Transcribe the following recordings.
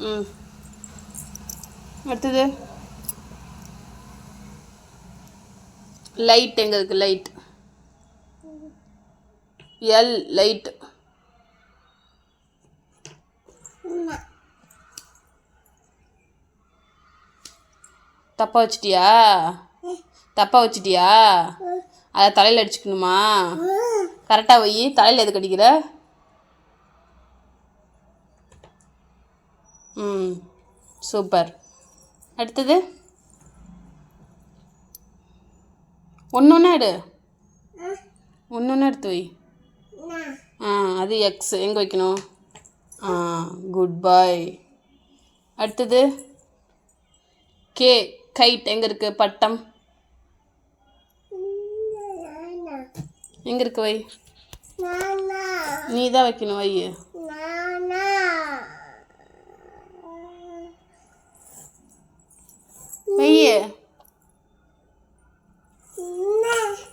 ம். அடுத்தது? லைட் எங்கே இருக்குது லைட் எல் லைட் தப்பா வச்சிட்டியா? தப்பா வச்சிட்டியா? அதை தலையில் அடிச்சுக்கணுமா? கரெக்டாக வை. தலையில் எதுக்கு அடிக்கிற? ம் சூப்பர். அடுத்தது? ஒன்று ஒன்றா எடு. ஒன்று ஒன்றா எடுத்து வை. ஆ அது எக்ஸ் எங்கே வைக்கணும்? ஆ குட் பாய் அடுத்தது? கே கைட் எங்கே இருக்குது பட்டம். எங்கே இருக்கு வை? நீ தான் வைக்கணும் வை. வை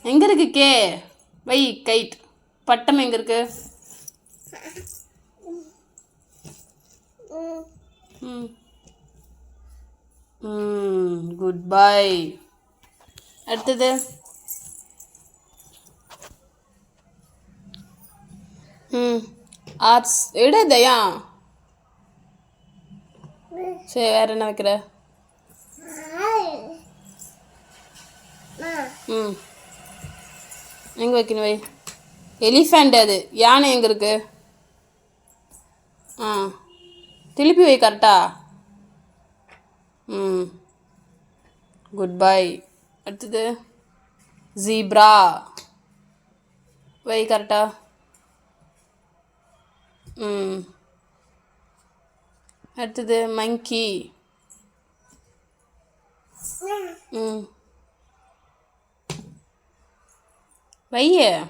எங்கே இருக்கு கே? வை கைட். பட்டம் எங்கே இருக்கு? Good bye. அடுத்தது. ம் ஆர்ட்ஸ். எடு தயா. சரி வேற என்ன வைக்கிற? ம். எங்கே வைக்கணும் வை. எலிஃபண்ட் அது. யானை எங்கே இருக்கு? ஆ. திருப்பி வை கரெக்டா? ம். குட் பை அடுத்தது ஜீப்ரா வை கரெக்டா? ம். அடுத்தது மங்கி ம். வைய.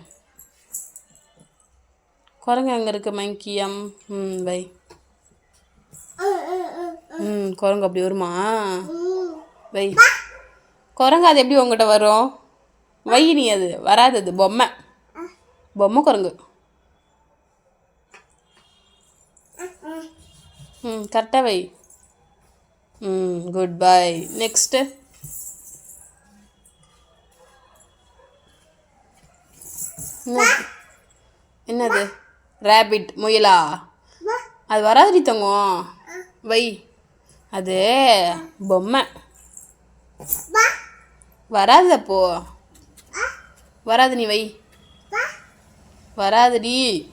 குரங்கு அங்கே இருக்கு மங்கியம் ம் வை. ம் குரங்கு அப்படி வருமா? வை. குரங்கு அது எப்படி உங்ககிட்ட வரும்? வை நீ அது வராது அது பொம்மை. பொம்மை குரங்கு. ம் கரெக்டாக வை. ம் குட் பை நெக்ஸ்ட்டு என்னது? ரேபிட் முயலா? அது வராதுடி தங்கம் வை. அது பொம்மை. வராது அப்போ. வராது நீ வை. வராதுடி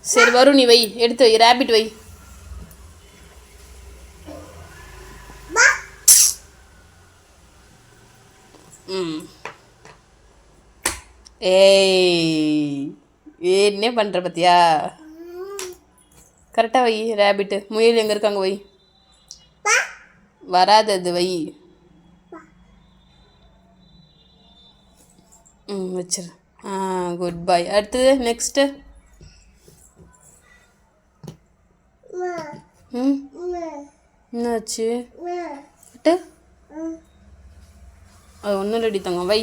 சரி வரும் நீ வை. எடுத்து வை. ரேபிட் வை ம் ஏய் என்ன பண்ணுற பத்தியா? கரெக்டாக வை ரேபிட்டு முயல் எங்கே இருக்காங்க வை. வராது அது வை. ம் வச்சிரு. ஆ குட் பை அடுத்தது நெக்ஸ்ட்டு ம். என்னாச்சு? அது ஒன்றும் ரெடி தங்க வை.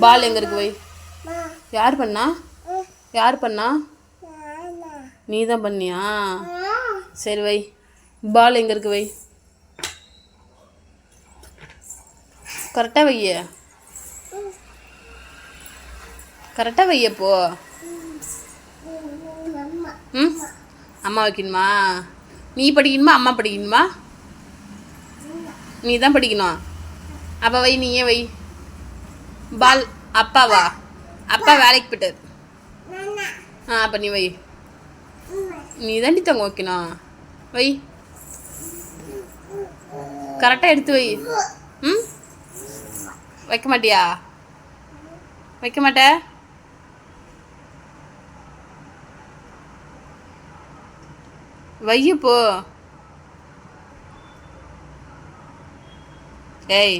பால் எங்கே இருக்கு வை. யார் பண்ணா? யார் பண்ணா? நீ தான் பண்ணியா? சரி வை. பால் எங்கே இருக்கு வை. கரெக்டாக வைய. கரெக்டாக வையப்போ ம்? அம்மா வைக்கணுமா? நீ படிக்கணுமா? அம்மா படிக்கணுமா? நீ தான் படிக்கணும். அப்போ வை நீயே வை. பால் அப்பாவா? அப்பா வேலைக்கு போயிட்டார். ஆ அப்போ நீ வை. நீ தாண்டி தங்க வைக்கணும் வை. கரெக்டாக எடுத்து வை. ம்? வைக்க மாட்டியா? வைக்க மாட்ட? வைய போ. ஏய்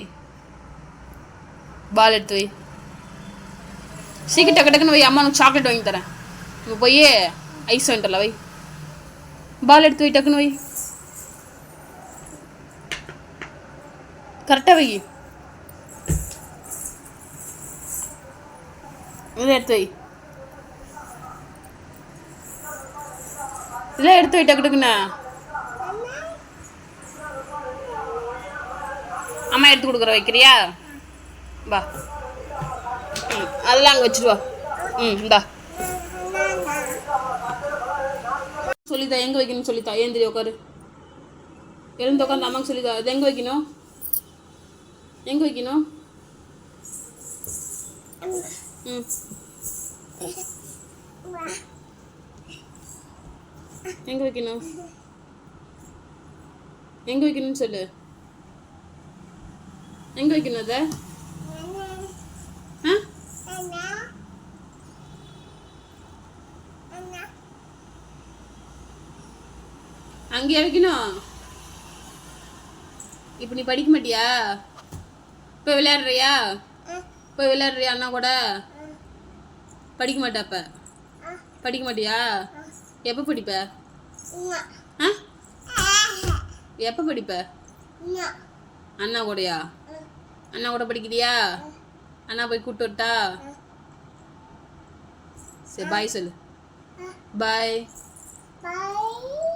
பால் எடுத்து வை. சீக்கிரம் டக்கு டக்குன்னு போய் அம்மா உனக்கு சாக்லேட் வாங்கி தரேன். இங்கே போய் ஐஸ் வாங்கிட்டல வை. பால் எடுத்து வை டக்குன்னு வை. கரெக்டாக வை. இதை எடுத்து வை. இதெல்லாம் எடுத்து வை டக்கு டக்குண்ணா அம்மா எடுத்து கொடுக்குற வைக்கிறியா? வா. அதெல்லாம் அங்கே வச்சுட்டு வா ம் இந்தா. சொல்லித்தா எங்கே வைக்கணும்னு சொல்லித்தா? ஏந்திரி உட்காரு. எழுந்து உட்காந்து அம்மாவுக்கு சொல்லித்தா அது எங்கே வைக்கணும்? எங்கே வைக்கணும்? ம். எங்கே வைக்கணும்? எங்கே வைக்கணும்னு சொல்லு. எங்கே வைக்கணும் அதை? அங்கேயே வைக்கணும் இப்போ நீ படிக்க மாட்டியா? போய் விளையாடுறியா? போய் விளையாடுறியா அண்ணா கூட? படிக்க மாட்டாப்ப படிக்க மாட்டியா? எப்போ படிப்ப? ஆ? எப்போ படிப்ப? அண்ணா கூடயா? அண்ணா கூட படிக்கிறியா? அண்ணா போய் கூட்டு வரட்டா சரி பாய் சொல்லு. பாய் Bye.